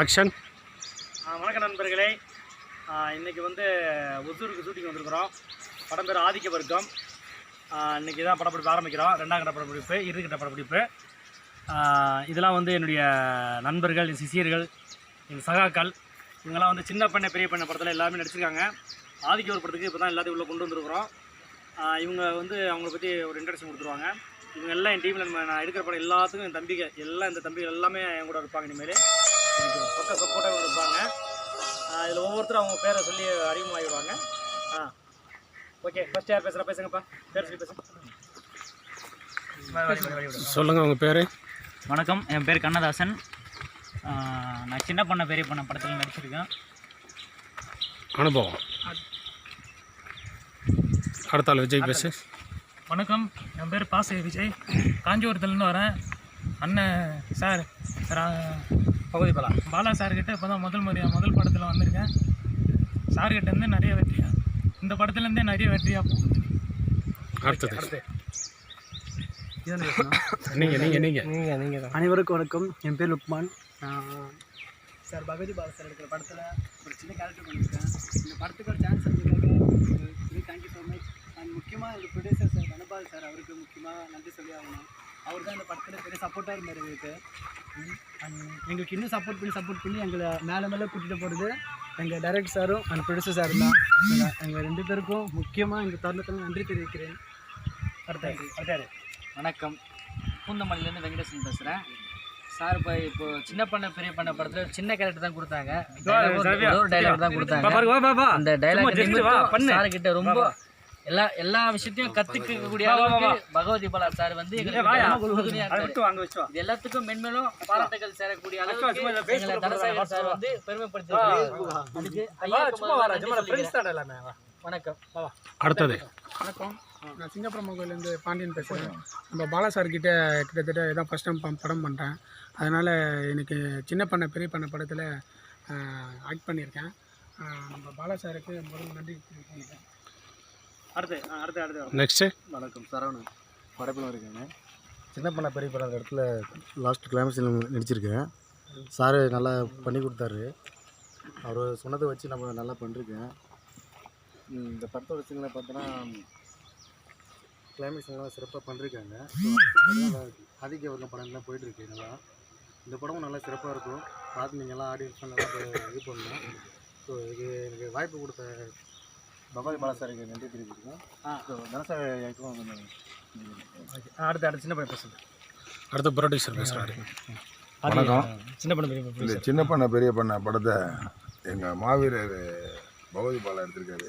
Action. வணக்கம் நண்பர்களே. இன்றைக்கி வந்து ஒசூருக்கு ஷூட்டிங் வந்திருக்கிறோம். படம் பேர் ஆதிக்க வர்க்கம் இன்றைக்கி இன்னைக்கு தான் படப்பிடிப்பு ஆரம்பிக்கிறோம். ரெண்டாம் கட்ட படப்பிடிப்பு இறுதிக்கட்ட படப்பிடிப்பு. இதெல்லாம் வந்து என்னுடைய நண்பர்கள் என் சிசியர்கள் என் சகாக்கள் இவங்கெல்லாம் வந்து சின்ன பெண்ணை பெரிய பெண்ணை படத்தில் எல்லாமே நடிச்சிருக்காங்க. ஆதிக்க ஒரு படத்துக்கு இப்போ தான் எல்லாத்தையும் உள்ளே கொண்டு வந்திருக்கிறோம். இவங்க வந்து அவங்கள பற்றி ஒரு இன்ட்ரடக்ஷன் கொடுத்துருவாங்க. இவங்க எல்லாம் என் டீமில் நம்ம நான் எடுக்கிற படம் எல்லாத்துக்கும் என் தம்பிகள் எல்லாம் இந்த தம்பிகள் எல்லாமே என் கூட இருப்பாங்க இனிமேல். பக்க சப்போர்ட்டாக இருப்பாங்க. இதில் ஒவ்வொருத்தரும் அவங்க பேரை சொல்லி அறிமுகமாகிடுவாங்க ஆ ஓகே ஃபர்ஸ்ட் யார் பேசுகிறா பேசுங்கப்பா. பேர் சொல்லி பேசுங்க. சொல்லுங்கள் உங்கள் பேர்? வணக்கம் என் பேர் கண்ணதாசன். நான் சின்ன பண்ண பெரிய பண்ண படத்தில் நடிச்சிருக்கேன். அனுபவம். அடுத்த ஆள் விஜய் பேசு. வணக்கம் என் பேர் பாசை விஜய். காஞ்சிபுரத்துலேருந்து வரேன். அண்ணன் சார் பகுதி பலா. பாலா சார்கிட்ட இப்போ தான் முதல் முறையாக முதல் படத்தில் வந்திருக்கேன். சார்கிட்ட இருந்து நிறைய வெற்றியா? இந்த படத்துலேருந்தே நிறைய வெற்றியாக போகுது அடுத்தது. அடுத்து. நீங்கள் நீங்கள் நீங்கள் அனைவருக்கும் வணக்கம். என் பேர் லுக்மான். நான் சார் பகவதி பாலா சார் எடுக்கிற படத்தில் ஒரு சின்ன கேரக்டர் பண்ணியிருக்கேன். இந்த படத்துக்கு ஒரு chance எடுத்துக்காக thank you so much and முக்கியமாக எங்கள் ப்ரொடியூசர் சார் தனபால் சார் அவருக்கு முக்கியமாக நன்றி சொல்லி ஆகணும். அவர் தான் இந்த படத்தில் பெரிய சப்போர்ட்டாக இருந்தார் எங்களுக்கு அண்ட் எங்களுக்கு இன்னும் சப்போர்ட் பண்ணி சப்போர்ட் பண்ணி எங்களை மேலே மேலே கூட்டிகிட்டு போகிறது எங்கள் டைரக்டர் சாரும் அண்ட் ப்ரொடியூசர் சாரும் தான். எங்கள் ரெண்டு பேருக்கும் முக்கியமாக எங்கள் தருணத்தில் நன்றி தெரிவிக்கிறேன். அடுத்தாரு அடுத்தாரு வணக்கம். பூந்தமல்லிலேருந்து வெங்கடேசன் பேசுகிறேன் சார் இப்போ இப்போ சின்ன பண்ண பெரிய பண்ண படத்தில் சின்ன கேரக்டர் தான் கொடுத்தாங்க. ஒரு டைலாக் தான் கொடுத்தாங்க. அந்த டைலாக் சார் கிட்ட ரொம்ப எல்லா எல்லா விஷயத்தையும் கத்துக்கக்கூடிய அளவுக்கு பகவதி பாலா சார் வந்து இது எல்லாத்துக்கும் மென்மேலும் பாராட்டுகள் சேரக்கூடிய அளவுக்கு தனசேகர். சார் வந்து வணக்கம். அடுத்தது. வணக்கம். நான் சிங்கப்பூரம் கோயிலேருந்து பாண்டியன் பேசுகிறேன் நம்ம பாலா சார் கிட்ட கிட்டத்தட்ட இதான் ஃபஸ்ட் டைம் படம் பண்ணுறேன் அதனால் எனக்கு சின்ன பண்ண பெரிய பண்ண படத்தில் ஆக்ட் பண்ணியிருக்கேன். நம்ம பாலா சாருக்கு முதல்ல நன்றி தெரிவிக்கிறேன் அடுத்து ஆ, அடுத்து அடுத்து நெக்ஸ்ட்டு வணக்கம் சரவணன். படைப்பில் இருக்கேங்க சின்ன பண்ண பெரிய பண்ண இடத்துல லாஸ்ட் கிளைமேக்ஸில் நடிச்சிருக்கேன். சார் நல்லா பண்ணி கொடுத்தாரு. அவர் சொன்னதை வச்சு நம்ம நல்லா பண்ணிருக்கேன். இந்த படத்தோட சீனில் பார்த்தோன்னா கிளைமேக்ஸ் நல்லா சிறப்பாக பண்ணிருக்காங்க. ஆதிக்க வர்க்கம் படம்லாம் போயிட்டுருக்கு நல்லா இந்த படமும் நல்லா சிறப்பாக இருக்கும். பார்த்து நீங்கள் எல்லாம் ஆடியன்ஸ் நல்லா இது பண்ணணும். ஸோ இதுக்கு எனக்கு வாய்ப்பு கொடுத்த பகவதி பாலா சாருக்கு நன்றி தெரிவிக்கிறேன் ஸோ தனசாருக்கும் அடுத்து அடுத்து சின்ன பையன் பேசுங்க அடுத்த ப்ரொடியூசர் பேசுகிறாரு வணக்கம். சின்ன பெரிய சின்ன பண்ண பெரிய பண்ண படத்தை எங்கள் மாவீரர் பகவதி பாலா எடுத்திருக்காரு.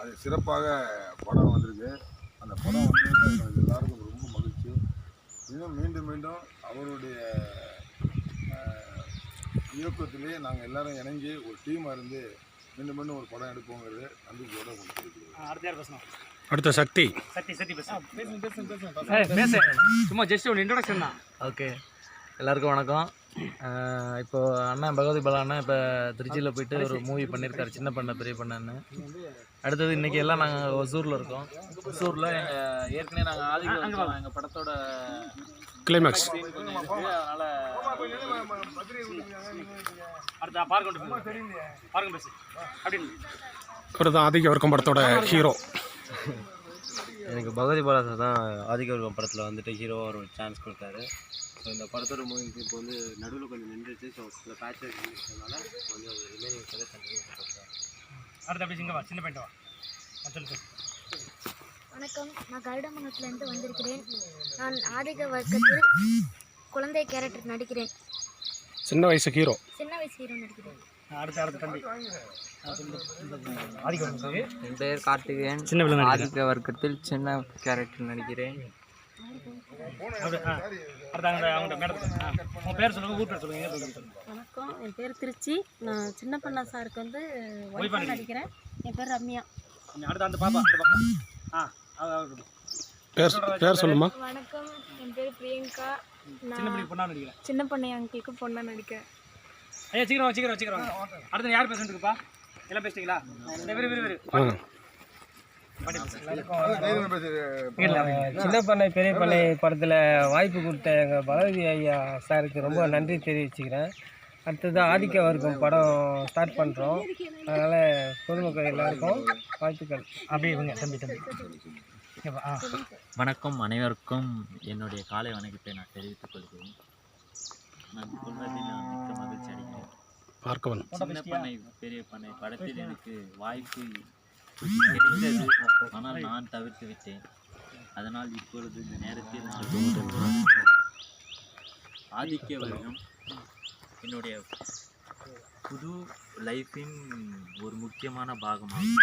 அது சிறப்பாக படம் வந்திருக்கு. அந்த படம் வந்து எல்லாருக்கும் ரொம்ப மகிழ்ச்சி. இன்னும் மீண்டும் மீண்டும் அவருடைய இயக்கத்திலே நாங்கள் எல்லாரும் இணைஞ்சு ஒரு டீமாக இருந்து மீண்டும் மீண்டும் ஒரு படம் எடுப்போங்கிறது நம்பிக்கையோட கொடுத்துருக்குது அடுத்து சக்தி. சும்மா ஜஸ்ட் ஒரு இன்ட்ரோடக்ஷன் தான். ஓகே. எல்லாருக்கும் வணக்கம். இப்போ அண்ணன் பகவதி பாலா அண்ணன் இப்போ திருச்சியில் போயிட்டு ஒரு மூவி பண்ணியிருக்காரு சின்ன பண்ண பெரிய பண்ணன்னு. அடுத்தது இன்னைக்கு எல்லாம் நாங்கள் ஒசூரில் இருக்கோம். ஒசூரில் எங்கள் ஏற்கனவே நாங்கள் ஆதிக்கம் எங்கள் படத்தோட கிளைமேக்ஸ் அவர் தான் அதிக வர்க்கம் படத்தோட ஹீரோ எனக்கு பகவதி பாலா சார் தான் ஆதிகவர்கம் படத்தில் வந்துட்டு ஹீரோவாக ஒரு சான்ஸ் கொடுத்தாரு. ஸோ இந்த படத்தோட மூவிக்கு இப்போ வந்து நடுவில் கொஞ்சம் நின்றுச்சு. ஸோ சில பேச்சஸ் இருந்ததுனால கொஞ்சம் ரிமைனிங் கதை கண்டினியூ அடுத்து அப்படி சிங்க வா சின்ன பையன் வா. சொல்லு. வணக்கம். நான் கருடமங்கலத்திலிருந்து வந்திருக்கிறேன். நான் ஆதிக வர்க்கத்தில் குழந்தை கேரக்டர் நடிக்கிறேன். சின்ன வயசு ஹீரோ. சின்ன வயசு ஹீரோ நடிக்கிறேன். ஆ, அடுத்து அடுத்து தம்பி. ஆதிக்கம் என் பேர் கார்த்திகேயன். சின்ன ஆதிக்க வர்க்கத்தில் சின்ன கேரக்டர் நடிக்கிறேன். வணக்கம் என் பேர் திருச்சி. நான் சின்ன பண்ணா சாருக்கு வந்து நடிக்கிறேன். என் பேர் ரம்யா. அடுத்து அந்த பாப்பா அந்த பாப்பா. ஆ. பேர் பேர் சொல்லுமா? வணக்கம். என் பேர் பிரியங்கா. சின்ன நான் பொண்ணா சின்ன பண்ணை அங்கிளுக்கு பொண்ணாக நடிக்கிறேன். ஐயா சீக்கிரம் சீக்கிரம் சீக்கிரம். அடுத்து யார் பேசுறதுக்குப்பா எல்லாம் பேசிட்டீங்களா விரு விரு ஆ. சின்ன பண்ணை பெரிய பண்ணை படத்தில் வாய்ப்பு கொடுத்த எங்கள் பகவதி ஐயா சாருக்கு ரொம்ப நன்றி தெரிவிச்சுக்கிறேன். அடுத்தது ஆதிக்க வர்க்கம் படம் ஸ்டார்ட் பண்ணுறோம் அதனால் பொதுமக்கள் எல்லாருக்கும் வாழ்த்துக்கள். அப்படியே இவங்க தம்பி தம்பி. வணக்கம் அனைவருக்கும். என்னுடைய காலை வணக்கத்தை நான் தெரிவித்துக் கொள்கிறேன். நான் சொல்வதில் நான் மிக்க மகிழ்ச்சி அடைகிறேன். பார்க்கவன் சின்ன பண்ணை பெரிய பண்ணை. படத்தில் எனக்கு வாய்ப்பு ஆனால் நான் தவிர்த்து விட்டேன். அதனால் இப்பொழுது இந்த நேரத்தில் நான் ஆதிக்க வர்க்கம் என்னுடைய புது லைஃபின் ஒரு முக்கியமான பாகமாகும்.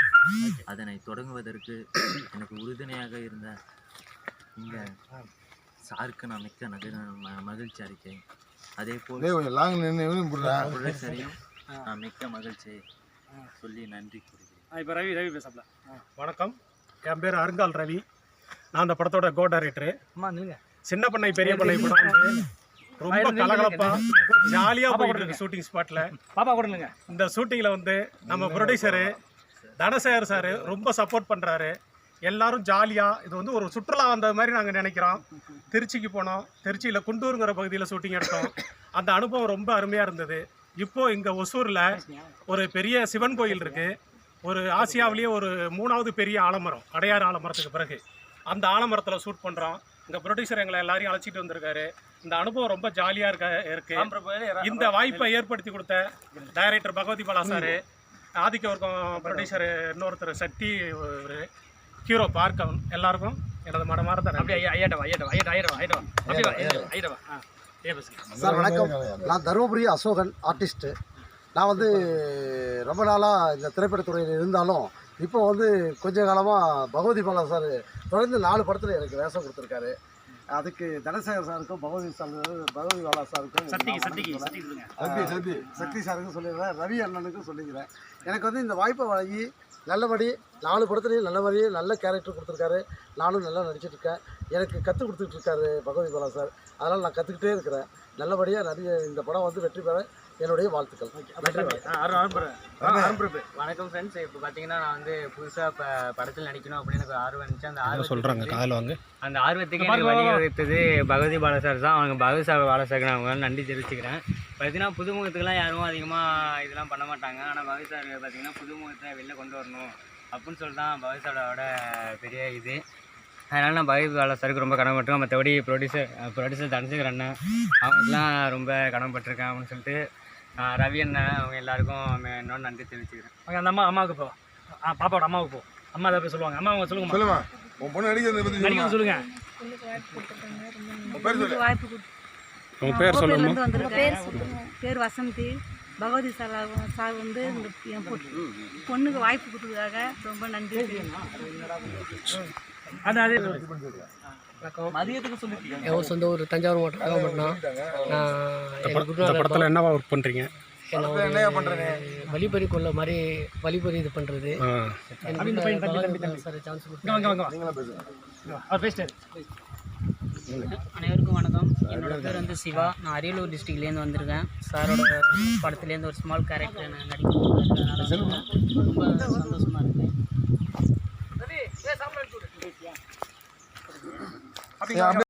அதனை தொடங்குவதற்கு எனக்கு உறுதுணையாக இருந்த இந்த சாருக்கு நான் மிக்க நக மகிழ்ச்சி அளிக்கிறேன் அதே போல் புரட்சரையும் நான் மிக்க மகிழ்ச்சியை சொல்லி நன்றி கூறுகிறேன். இப்போ ரவி ரவி பேசப்பல வணக்கம். என் பேர் அருங்கால் ரவி. நான் அந்த படத்தோட கோ டைரக்டரு அம்மா நில்லுங்க. சின்ன பண்ணை பெரிய பண்ணை படம் ரொம்ப கலகலப்பா. ஜாலியாக போயிட்டு இருக்கு ஷூட்டிங் ஸ்பாட்டில் பாப்பா கொடுங்க. இந்த ஷூட்டிங்கில் வந்து நம்ம ப்ரொடியூசரு தனசேகர் சார் ரொம்ப சப்போர்ட் பண்ணுறாரு எல்லாரும் ஜாலியாக இது வந்து ஒரு சுற்றுலா வந்த மாதிரி நாங்கள் நினைக்கிறோம். திருச்சிக்கு போனோம். திருச்சியில் குண்டூருங்கிற பகுதியில் ஷூட்டிங் எடுத்தோம். அந்த அனுபவம் ரொம்ப அருமையாக இருந்தது. இப்போ இங்கே ஒசூரில் ஒரு பெரிய சிவன் கோயில் இருக்குது ஒரு ஆசியாவிலேயே ஒரு மூணாவது பெரிய ஆலமரம் அடையாறு ஆலமரத்துக்கு பிறகு. அந்த ஆலமரத்தில் ஷூட் பண்ணுறோம் இங்கே ப்ரொடியூசர் எங்களை எல்லாரையும் அழைச்சிட்டு வந்திருக்காரு. இந்த அனுபவம் ரொம்ப ஜாலியாக இருக்க இருக்குது இந்த வாய்ப்பை ஏற்படுத்தி கொடுத்த டைரக்டர் பகவதி பாலா சார் ஆதிக்க வர்க்கம் ப்ரொடியூசர் இன்னொருத்தர் சக்தி ஒரு ஹீரோ பார்க்கவன் எல்லாருக்கும் எனது மனமார்ந்த அப்படியே ஐயா ஐயாட்ட வா ஐயாட்ட வா ஐயாட்ட ஐயாட்ட வா ஐயாட்ட வா. அப்படியே வா ஐயாட்ட வா, ஐயாட்ட வா. ஆ சார் வணக்கம். நான் தருமபுரி அசோகன் ஆர்டிஸ்ட்டு நான் வந்து ரொம்ப நாளாக இந்த திரைப்படத்துறையில் இருந்தாலும் இப்போ வந்து கொஞ்ச காலமாக பகவதி பாலா சார் தொடர்ந்து நாலு படத்தில் எனக்கு வேஷம் கொடுத்துருக்காரு. அதுக்கு தனசேகர் சாருக்கும் பகவதி சார் பகவதி பாலா சாருக்கும் சத்தி சத்தி சக்தி சாருக்கும் சொல்லிடுறேன் ரவி அண்ணனுக்கும் சொல்லிக்கிறேன். எனக்கு வந்து இந்த வாய்ப்பை வழங்கி நல்லபடி நாலு படத்துலையும் நல்லபடி நல்ல கேரக்டர் கொடுத்துருக்காரு. நானும் நல்லா நடிச்சிட்டு இருக்கேன். எனக்கு கற்றுக் கொடுத்துட்டு இருக்காரு பகவதி பாலா சார். அதனால் நான் கற்றுக்கிட்டே இருக்கிறேன். நல்லபடியாக நிறைய இந்த படம் வந்து வெற்றி பெற என்னுடைய வாழ்த்துக்கள். வணக்கம். ஃப்ரெண்ட்ஸ் இப்போ பார்த்தீங்கன்னா நான் வந்து புதுசாக இப்போ படத்தில் நடிக்கணும் அப்படின்னு எனக்கு ஒரு ஆர்வம் இருந்துச்சு. அந்த ஆர்வம் சொல்கிறாங்க காதில் வாங்க. அந்த ஆர்வத்துக்கு எனக்கு வழிவகுத்தது பகவதி பாலசார் தான். அவங்க பகவதி சார் பாலசாருக்கு நான் அவங்க நன்றி தெரிவிச்சுக்கிறேன். பார்த்தீங்கன்னா புதுமுகத்துக்குலாம் யாரும் அதிகமாக இதெல்லாம் பண்ண மாட்டாங்க. ஆனால் பகவதி சார் பார்த்தீங்கன்னா புதுமுகத்தை வெளில கொண்டு வரணும் அப்படின்னு சொல்லிட்டு தான் பகவதி சாரோட பெரிய இது. அதனால் நான் பகவதி பாலசாருக்கு ரொம்ப கடமைப்பட்டிருக்கேன் மற்றபடி ப்ரொடியூசர் ப்ரொடியூசர் தனசேகர் அண்ணன் அவங்களுக்குலாம் ரொம்ப கடமைப்பட்டிருக்கேன் அப்படின்னு சொல்லிட்டு ரவி அண்ணன் அவங்க எல்லாருக்கும் என்னோட நன்றி தெரிவிச்சுக்கிறேன். அங்க அந்த அம்மா அம்மாவுக்கு போ. ஆ பாப்பாவோட அம்மாவுக்கு போ. அம்மா ஏதாவது போய் சொல்லுவாங்க. அம்மா அவங்க சொல்லுங்க சொல்லுமா? உன் பொண்ணு நடிக்கிறத பற்றி நடிக்க சொல்லுங்க. வாய்ப்பு பேர் உங்கள் பேர் இருந்து வந்திருக்கேன் பேர் வசந்தி. பகவதி சார் சார் வந்து இந்த என் பொண்ணுக்கு வாய்ப்பு கொடுத்ததுக்காக ரொம்ப நன்றி அது அது என் சொந்த ஊர் தஞ்சாவூர் மாவட்டம் நாகப்பட்டினம். நான் இந்த படத்தில் என்னவா ஒர்க் பண்ணுறீங்க வழிபறி கொள்ள மாதிரி வழிபறி இது பண்ணுறது அனைவருக்கும் வணக்கம். என்னோட பேர் வந்து சிவா. நான் அரியலூர் டிஸ்ட்ரிக்ட்லேருந்து வந்திருக்கேன். சாரோட படத்துலேருந்து ஒரு ஸ்மால் கேரக்டர் நான் நடிக்கிறேன் ரொம்ப சந்தோஷமாக இருக்கேன் ஏன் அப்படியே